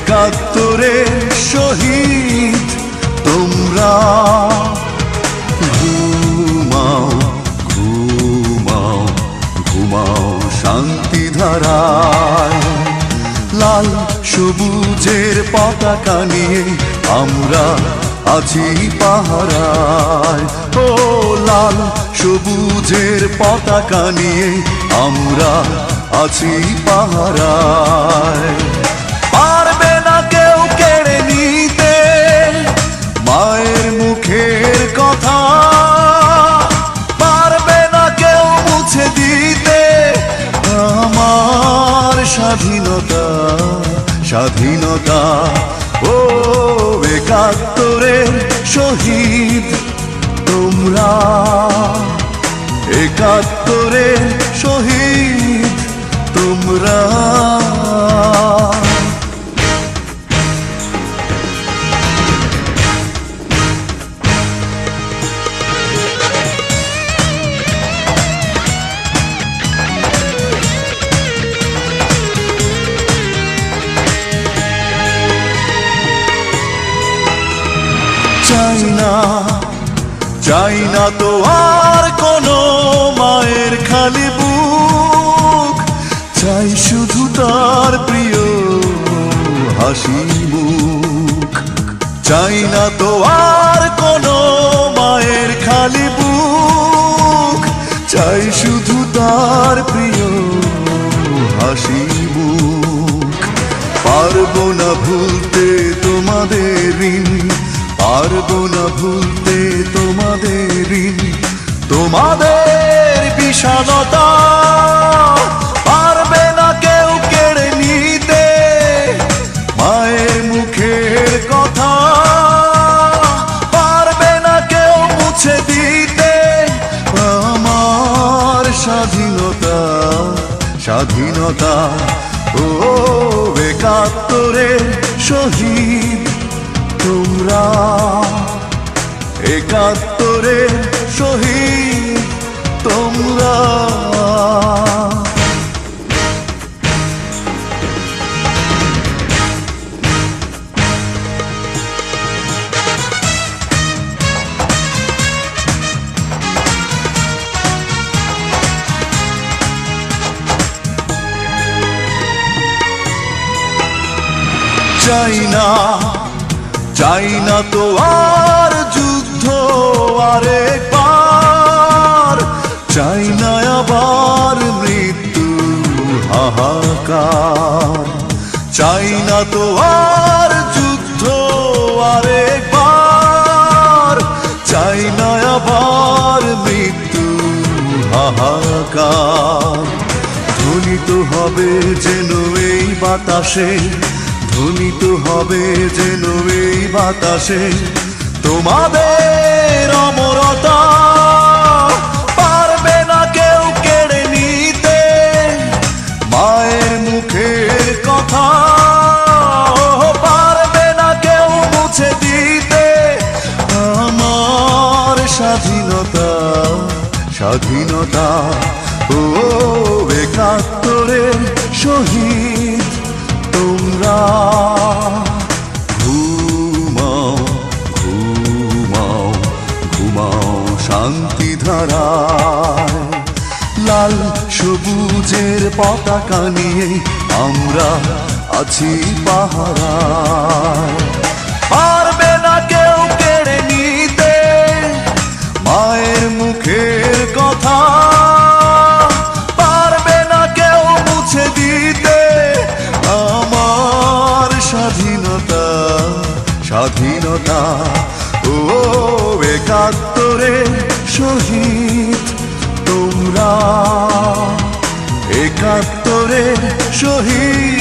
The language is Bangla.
একাত্তরে শহীদ, তোমরা ঘুমাও ঘুমাও ঘুমাও শান্তি ধারায়। লাল সবুজের পতাকা নিয়ে আমরা আছি পাহারায়। ও লাল সবুজের পতাকা নিয়ে আমরা আছি পাহারায়। মায়ের মুখের কথা। পারবে না কেউ মুছে দিতে আমার স্বাধীনতা স্বাধীনতা। ও একাত্তরের শহীদ, তোমরা একাত্তরের শহীদ, তোমরা চাই না চাই না তো আর কোনো মায়ের খালি বুক। চাই শুধু তার প্রিয় হাসি মুখ। চাই না তো আর কোনো মায়ের খালি বুক। চাই শুধু তার প্রিয় হাসি মুখ। পারব না ভুলতে তোমাদের ঋণ। পারব না ভুলতে তোমাদের তোমাদের বিষাদতা পারবে না কেউ কেড়ে নিতে। মায়ের মুখের কথা পারবে না কেউ মুছে দিতে। আমার স্বাধীনতা স্বাধীনতা, ও একাত্তরের শহীদ, তোমরা একাত্তরের শহীদ তোমরা। চাই না চাই না তো যুদ্ধ আরেকবার চাই না আবার মৃত্যু হাহাকার। চাই না তো আর যুদ্ধ আরেকবার। চাই না আবার মৃত্যু হাহাকার। ধ্বনিত হবে যেন এই বাতাসে ধ্বনিত হবে যেন এই বাতাসে। তোমাদের অমরতা পারবে না কেউ কেড়ে নিতে। মায়ের মুখের কথা পারবে না কেউ মুছে দিতে। আমার স্বাধীনতা স্বাধীনতা, ও একাত্তরের শহীদ, তোমরা ধারায় লাল সবুজের পতাকা নিয়ে আমরা আছি পাহারায়। পারবে না কেউ কেড়ে নিতে মায়ের মুখের কথা। পারবে না কেউ মুছে দিতে আমার স্বাধীনতা স্বাধীনতা। ও একাত্তরে শহীদ তোমরা একাত্তরের শহীদ।